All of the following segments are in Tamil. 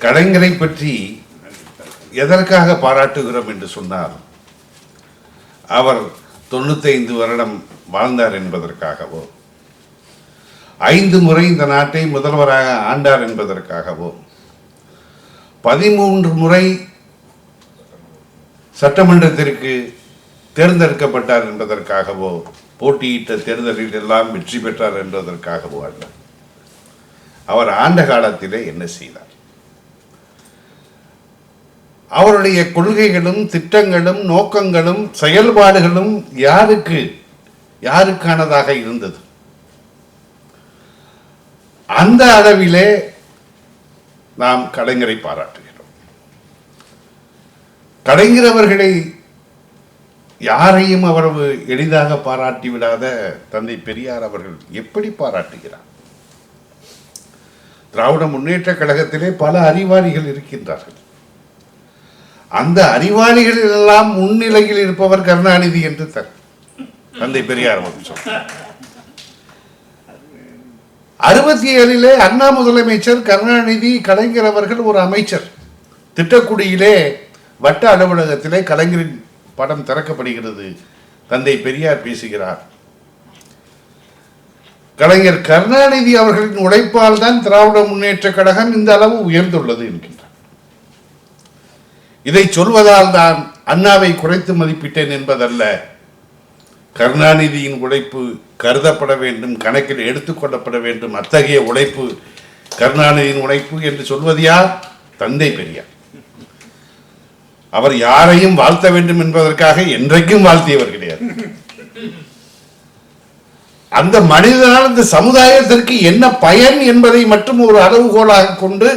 கலைஞரை பற்றி எதற்காக பாராட்டுகிறோம் என்று சொன்னார் அவர் தொண்ணூத்தைந்து வருடம் வாழ்ந்தார் என்பதற்காகவோ ஐந்து முறை இந்த நாட்டை முதல்வராக ஆண்டார் என்பதற்காகவோ பதிமூன்று முறை சட்டமன்றத்திற்கு தேர்ந்தெடுக்கப்பட்டார் என்பதற்காகவோ போட்டியிட்ட தேர்தலில் எல்லாம் வெற்றி பெற்றார் என்பதற்காகவோ அல்ல. அவர் ஆண்ட காலத்திலே என்ன செய்தார்? அவருடைய கொள்கைகளும் திட்டங்களும் நோக்கங்களும் செயல்பாடுகளும் யாருக்கு யாருக்கானதாக இருந்தது? அந்த அளவிலே நாம் கலைஞரை பாராட்டுகிறோம். கலைஞர் அவர்களை யாரையும் அவரவு எளிதாக பாராட்டி விடாத தந்தை பெரியார் அவர்கள் எப்படி பாராட்டுகிறார்? திராவிட முன்னேற்ற கழகத்திலே பல அறிவாளிகள் இருக்கின்றார்கள். அந்த அறிவாளிகள் எல்லாம் முன்னிலையில் இருப்பவர் கருணாநிதி என்று தர். தந்தை பெரியார் சொன்னார் அறுபத்தி ஏழிலே அண்ணா முதலமைச்சர் கருணாநிதி கலைஞர் அவர்கள் ஒரு அமைச்சர். திட்டக்குடியிலே வட்ட அலுவலகத்திலே கலைஞரின் படம் திறக்கப்படுகிறது. தந்தை பெரியார் பேசுகிறார். கலைஞர் கருணாநிதி அவர்களின் உழைப்பால் தான் திராவிட முன்னேற்ற கழகம் இந்த அளவு உயர்ந்துள்ளது என்கிறார் இதை சொல்வதால் தான் அண்ணாவை குறைத்து மதிப்பிட்டேன் என்பதல்ல. கருணாநிதியின் உழைப்பு கருதப்பட வேண்டும் கணக்கில் எடுத்துக்கொள்ளப்பட வேண்டும். அத்தகைய உழைப்பு கருணாநிதியின் உழைப்பு என்று சொல்வது யார்? தந்தை பெரியார். அவர் யாரையும் வாழ்த்த வேண்டும் என்பதற்காக என்றைக்கும் வாழ்த்தியவர் கிடையாது. அந்த மனிதனால் இந்த சமுதாயத்திற்கு என்ன பயன் என்பதை மட்டும் ஒரு அளவுகோலாக கொண்டு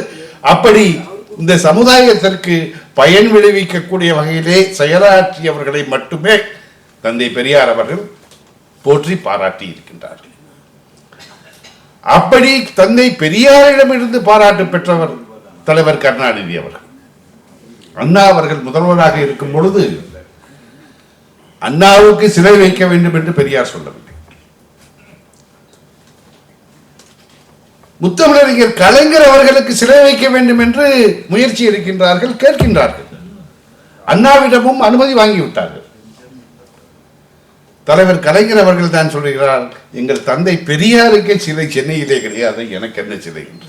அப்படி இந்த சமுதாயத்திற்கு பயன் விளைவிக்கக்கூடிய வகையிலே செயலாற்றியவர்களை மட்டுமே தந்தை பெரியார் அவர்கள் போற்றி பாராட்டி இருக்கின்றார்கள். அப்படி தந்தை பெரியாரிடமிருந்து பாராட்டு பெற்றவர் தலைவர் கருணாநிதி அவர்கள். அண்ணா அவர்கள் முதல்வராக இருக்கும் பொழுது அண்ணாவுக்கு சிலை வைக்க வேண்டும் என்று பெரியார் சொல்லவில்லை. முத்தமிழறிஞர் கலைஞர் அவர்களுக்கு சிலை வைக்க வேண்டும் என்று முயற்சி இருக்கின்றார்கள் கேட்கின்றார்கள். அண்ணாவிடமும் அனுமதி வாங்கிவிட்டார்கள். தலைவர் கலைஞர் அவர்கள் தான் சொல்கிறார் எங்கள் தந்தை பெரியாருக்கே சிலை சென்னையிலே கிடையாது எனக்கு என்ன சிலை? என்று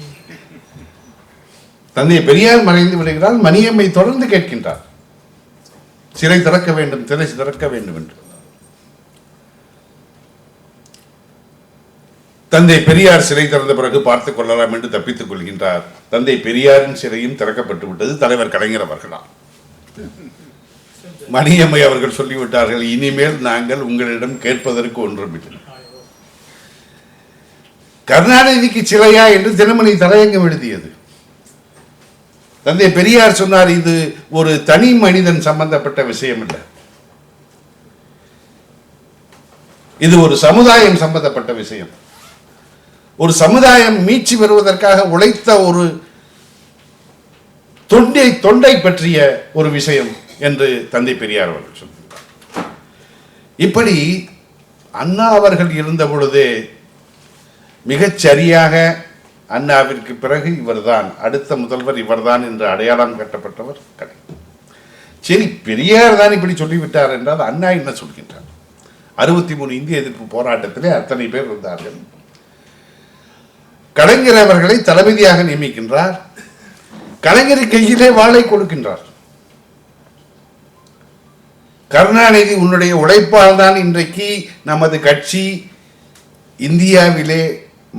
தந்தை பெரியார் மறைந்து விடுகிறார் மணியம்மை தொடர்ந்து கேட்கின்றார். சிலை திறக்க வேண்டும் திரை திறக்க வேண்டும் என்று. தந்தை பெரியார் சிலை திறந்த பிறகு பார்த்துக் கொள்ளலாம் என்று தப்பித்துக் கொள்கின்றார். தந்தை பெரியாரின் சிறையும் திறக்கப்பட்டு விட்டது தலைவர் கலைஞர் அவர்களாம் மணியம்மை அவர்கள் சொல்லிவிட்டார்கள் இனிமேல் நாங்கள் உங்களிடம் கேட்பதற்கு ஒன்றுமில்லை கருணாநிதிக்கு சிலையா என்று தினமணி தலையங்கம் எழுதியது. தந்தை பெரியார் சொன்னார் இது ஒரு தனி மனிதன் சம்பந்தப்பட்ட விஷயம் இல்லை இது ஒரு சமுதாயம் சம்பந்தப்பட்ட விஷயம். ஒரு சமுதாயம் மீட்சி பெறுவதற்காக உழைத்த ஒரு தொண்டை தொண்டை பற்றிய ஒரு விஷயம் என்று தந்தை பெரியார் அவர்கள் சொல்கிறார் இப்படி அண்ணா அவர்கள் இருந்த பொழுது மிகச் சரியாக அண்ணாவிற்கு பிறகு இவர்தான் அடுத்த முதல்வர் இவர்தான் என்று அடையாளம் கட்டப்பட்டவர் கடை சரி பெரியார் தான் இப்படி சொல்லிவிட்டார் என்றால் அண்ணா என்ன சொல்கின்றார்? அறுபத்தி மூணு இந்திய எதிர்ப்பு போராட்டத்திலே அத்தனை பேர் இருந்தார்கள். கலைஞர் அவர்களை தளபதியாக நியமிக்கின்றார். கலைஞர் கையிலே வாளை கொடுக்கின்றார். கருணாநிதி உன்னுடைய உழைப்பால் தான் இன்றைக்கு நமது கட்சி இந்தியாவிலே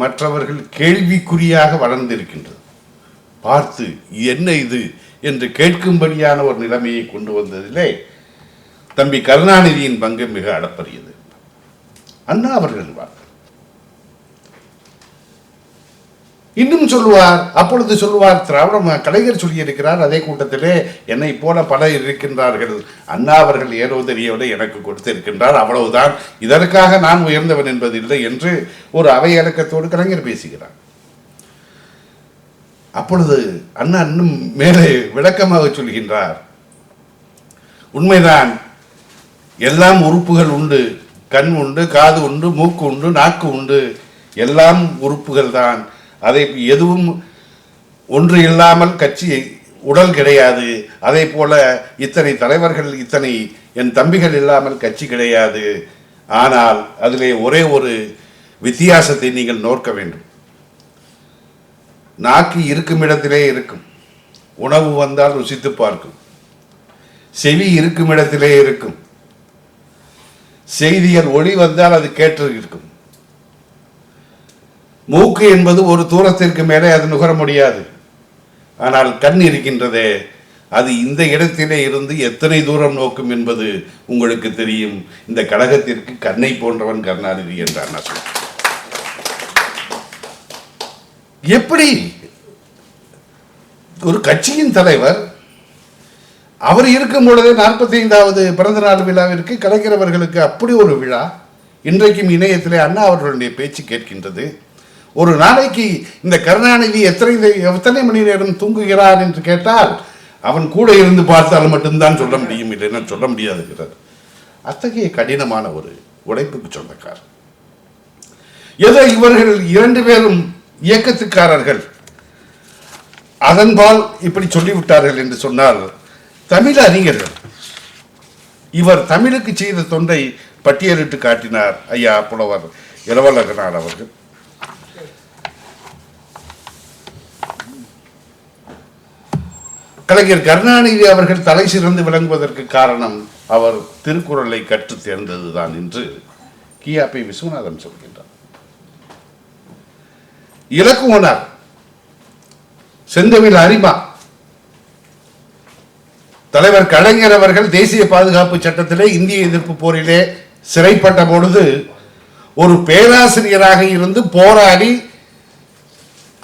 மற்றவர்கள் கேள்விக்குறியாக வளர்ந்திருக்கின்றது. பார்த்து என்ன இது என்று கேட்கும்படியான ஒரு நிலைமையை கொண்டு வந்ததிலே தம்பி கருணாநிதியின் பங்கு மிக அளப்பரியது அண்ணா அவர்கள் வாழ்க்கை இன்னும் சொல்லுவார் அப்பொழுது சொல்லுவார் திராவிட கலைஞர் சொல்லியிருக்கிறார் அதே கூட்டத்திலே என்னை போல பல இருக்கின்றார்கள். அண்ணா அவர்கள் ஏனோ தெரியவில்லை எனக்கு கொடுத்திருக்கின்றார். அவ்வளவுதான். இதற்காக நான் உயர்ந்தவன் என்பதில்லை என்று ஒரு அவை இலக்கத்தோடு கலைஞர் பேசுகிறார். அப்பொழுது அண்ணா இன்னும் மேலே விளக்கமாக சொல்கின்றார். உண்மைதான். எல்லாம் உறுப்புகள் உண்டு. கண் உண்டு காது உண்டு மூக்கு உண்டு நாக்கு உண்டு. எல்லாம் உறுப்புகள் தான் அதை எதுவும் ஒன்று இல்லாமல் கட்சி உடல் கிடையாது. அதே போல இத்தனை தலைவர்கள் இத்தனை என் தம்பிகள் இல்லாமல் கட்சி கிடையாது. ஆனால் அதிலே ஒரே ஒரு வித்தியாசத்தை நீங்கள் நோக்க வேண்டும். நாக்கு இருக்கும் இடத்திலே இருக்கும். உணவு வந்தால் ருசித்து பார்க்கும். செவி இருக்கும் இடத்திலே இருக்கும். செய்திகள் ஒளி வந்தால் அது கேட்டு இருக்கும் மூக்கு என்பது ஒரு தூரத்திற்கு மேலே அது நுகர முடியாது. ஆனால் கண் இருக்கின்றதே அது இந்த இடத்திலே இருந்து எத்தனை தூரம் நோக்கும் என்பது உங்களுக்கு தெரியும். இந்த கழகத்திற்கு கண்ணை போன்றவன் கருணாநிதி என்றார் நான் எப்படி ஒரு கட்சியின் தலைவர் அவர் இருக்கும் பொழுதே நாற்பத்தி ஐந்தாவது பிறந்த நாள் விழாவிற்கு கலைஞரவர்களுக்கு அப்படி ஒரு விழா இன்றைக்கும் இணையத்திலே அண்ணா அவர்களுடைய பேச்சு கேட்கின்றது. ஒரு நாளைக்கு இந்த கருணாநிதி எத்தனை எத்தனை மணி நேரம் தூங்குகிறார் என்று கேட்டால் அவன் கூட இருந்து பார்த்தால் மட்டும்தான் சொல்ல முடியும் இல்லைன்னா சொல்ல முடியாதுங்கிறார் அத்தகைய கடினமான ஒரு உழைப்புக்கு சொந்தக்காரர். ஏதோ இவர்கள் இரண்டு பேரும் இயக்கத்துக்காரர்கள். அதன்பால் இப்படி சொல்லிவிட்டார்கள் என்று சொன்னால் தமிழ் அறிஞர்கள். இவர் தமிழுக்கு செய்த தொண்டை பட்டியலிட்டு காட்டினார் ஐயா புலவர் இளவலகனார் அவர்கள். கலைஞர் கருணாநிதி அவர்கள் தலை சிறந்து விளங்குவதற்கு காரணம் அவர் திருக்குறளை கற்றுத் தேர்ந்ததுதான் என்று கியாபி விஸ்வநாதன் சொல்கின்றார். இலக்குவனார் செந்தமிழ் அரிமா தலைவர் கலைஞர் அவர்கள் தேசிய பாதுகாப்பு சட்டத்திலே இந்திய எதிர்ப்பு போரிலே சிறைப்பட்ட பொழுது ஒரு பேராசிரியராக இருந்து போராடி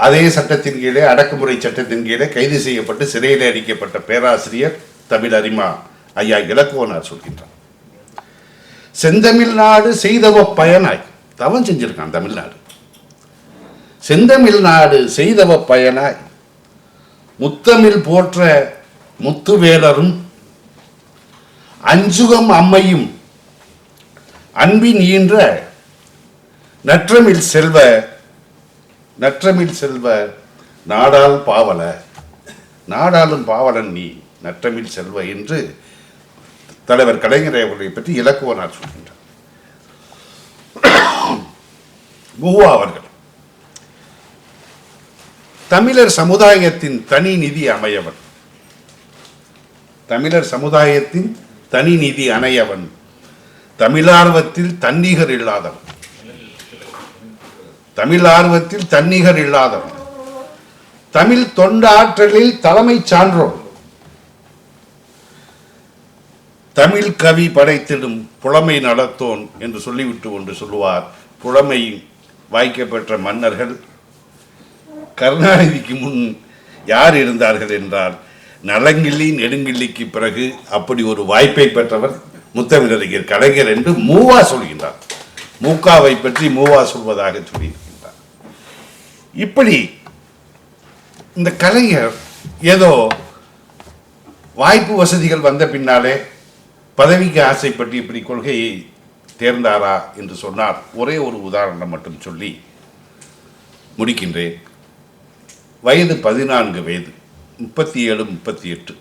அதே சட்டத்தின் கீழே அடக்குமுறை சட்டத்தின் கீழே கைது செய்யப்பட்டு சிறையில் அடிக்கப்பட்ட பேராசிரியர் தமிழ் அரிமா ஐயா இலக்குவனார் சொல்கின்றார். செந்தமிழ்நாடு செய்தவ பயனாய். தவம் செஞ்சிருக்கான் தமிழ்நாடு. செந்தமிழ்நாடு செய்தவ பயனாய். முத்தமிழ் போற்ற முத்துவேலரும் அஞ்சுகம் அம்மையும் அன்பின் ஈன்ற நற்றமிழ் செல்வ நற்றமிழ் செல்வ நாடால் பாவல. நாடாளும் பாவலன் நீ நற்றமிழ் செல்வ என்று தலைவர் கலைஞரை அவர்களை பற்றி இலக்குவனார் சொல்கின்றார். முகுவா அவர்கள் தமிழர் சமுதாயத்தின் தனி நிதி அமையவன். தமிழர் சமுதாயத்தின் தனி நிதி அணையவன் தமிழார்வத்தில் தன்னிகர் இல்லாதவன். தமிழ் ஆர்வத்தில் தன்னிகர் இல்லாதவன். தமிழ் தொண்டாற்றலில் தலைமை சான்றோன். தமிழ் கவி படைத்திடும் புலமை நடத்தோன் என்று சொல்லிவிட்டு ஒன்று சொல்லுவார். புலமை வாய்க்கப்பெற்ற மன்னர்கள் கருணாநிதிக்கு முன் யார் இருந்தார்கள் என்றால் நலங்கிள்ளி நெடுங்கிள்ளிக்கு பிறகு அப்படி ஒரு வாய்ப்பை பெற்றவர் முத்தமிழறிஞர் கலைஞர் என்று மூவா சொல்கின்றார். மூக்காவை பற்றி மூவா சொல்வதாக சொல்லியிருக்கின்றார் இப்படி இந்த கலைஞர் ஏதோ வாய்ப்பு வசதிகள் வந்த பின்னாலே பதவிக்கு ஆசைப்பட்டு இப்படி கொள்கையை தேர்ந்தாரா என்று சொன்னார். ஒரே ஒரு உதாரணம் மட்டும் சொல்லி முடிக்கின்றேன். வயது பதினான்கு வயது முப்பத்தி ஏழு முப்பத்தி எட்டு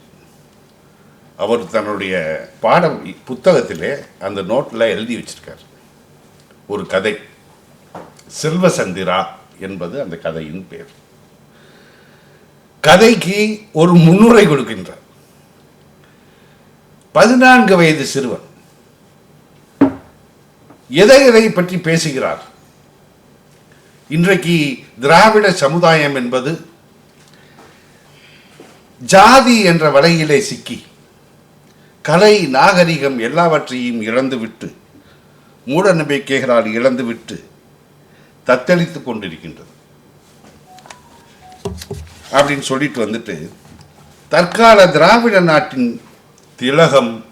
அவர் தன்னுடைய பாடம் புத்தகத்திலே அந்த நோட்டில் எழுதி வச்சிருக்கார். ஒரு கதை. செல்வசந்திரா என்பது அந்த கதையின் பேர். கதைக்கு ஒரு முன்னுரை கொடுக்கின்றார். பதினான்கு வயது சிறுவன். எதை எதை பற்றி பேசுகிறார்? இன்றைக்கு திராவிட சமுதாயம் என்பது ஜாதி என்ற வலையிலே சிக்கி கலை நாகரிகம் எல்லாவற்றையும் இழந்துவிட்டு மூட நம்பிக்கைகளால் இழந்துவிட்டு தத்தளித்துக் கொண்டிருக்கின்றது. அப்படின்னு சொல்லிட்டு வந்துட்டு தற்கால திராவிட நாட்டின் திலகம்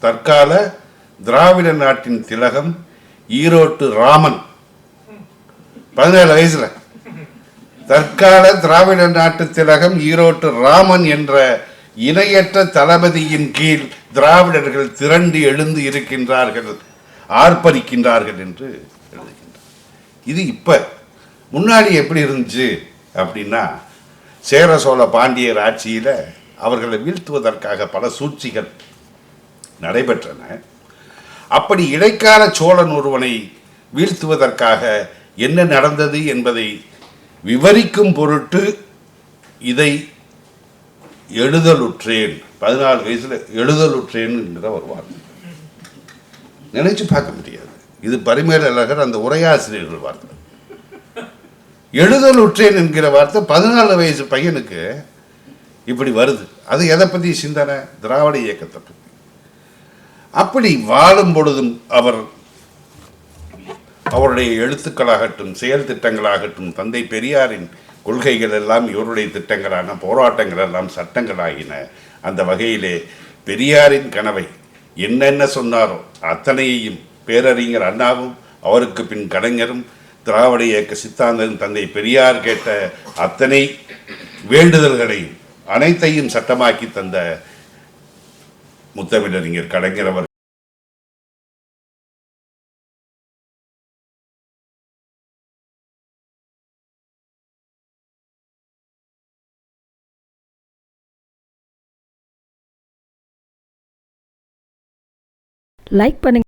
தற்கால திராவிட நாட்டின் திலகம் ஈரோட்டு ராமன். பதினேழு வயசுல. தற்கால திராவிட நாட்டு திலகம் ஈரோட்டு ராமன் என்ற இணையற்ற தளபதியின் கீழ் திராவிடர்கள் திரண்டு எழுந்து இருக்கின்றார்கள் ஆர்ப்பரிக்கின்றார்கள் என்று இது இப்போ. முன்னாடி எப்படி இருந்துச்சு அப்படின்னா சேர சோழ பாண்டியர் ஆட்சியில் அவர்களை வீழ்த்துவதற்காக பல சூழ்ச்சிகள் நடைபெற்றன. அப்படி இடைக்கால சோழன் ஒருவனை வீழ்த்துவதற்காக என்ன நடந்தது என்பதை விவரிக்கும் பொருட்டு இதை எழுதலுற்றேன். பதினாலு வயசில் எழுதலுற்றேன் என்கிற ஒரு வார்த்தை. நினைச்சு பார்க்க முடியாது. இது பரிமேலழகர் அந்த உரையாசிரியர்கள் வார்த்தை. எழுதலுற்றேன் என்கிற வார்த்தை பதினாலு வயசு பையனுக்கு இப்படி வருது. அது எதை பற்றி சிந்தனை திராவிட இயக்கத்தை பற்றி அப்படி வாழும் பொழுதும் அவர் அவருடைய எழுத்துக்களாகட்டும் செயல் திட்டங்களாகட்டும் தந்தை பெரியாரின் கொள்கைகள் எல்லாம் இவருடைய திட்டங்களான போராட்டங்கள் எல்லாம் சட்டங்களாகின. அந்த வகையிலே பெரியாரின் கனவை என்னென்ன சொன்னாரோ அத்தனையையும் பேரறிஞர் அண்ணாவும் அவருக்கு பின் கலைஞரும் திராவிட இயக்க சித்தாந்தன் தந்தை பெரியார் கேட்ட அத்தனை வேண்டுதல்களையும் அனைத்தையும் சட்டமாக்கி தந்த முத்தமிழறிஞர் கலைஞர் அவர் லைக் பண்ணுங்க.